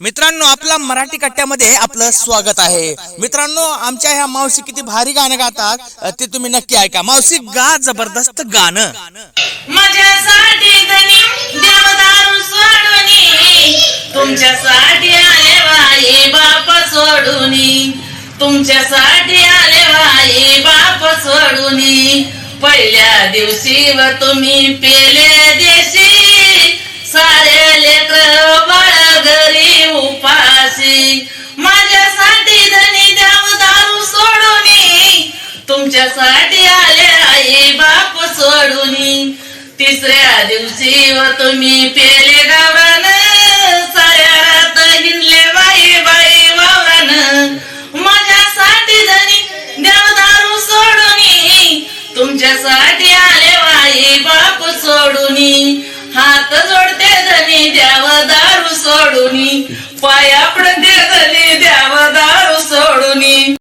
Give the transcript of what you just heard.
मित्रांनो आपला मराठी कट्ट्यामध्ये आपलं स्वागत आहे. मित्रांनो आमच्या ह्या मावशी किती भारी गाणं गातात ते तुम्ही नक्की ऐका. मावशी गा जबरदस्त गाणं. तुमच्यासाठी आले बाई बाप सोडून. तुमच्यासाठी आले बाप पहिल्या दिवशी व तुम्ही पेले. तुमच्यासाठी आले आई बाप सोडूनी. तिसऱ्या दिवशी व तुम्ही पेले गावरान साऱ्या रात हिंडले बाई बाई वावरान. माझ्यासाठी धनी देवदारू सोडूनी. तुमच्यासाठी आले बाई बाप सोडूनी. हात जोडते जणी देवदारू दारू सोडूनी. पाया पडते जणी द्या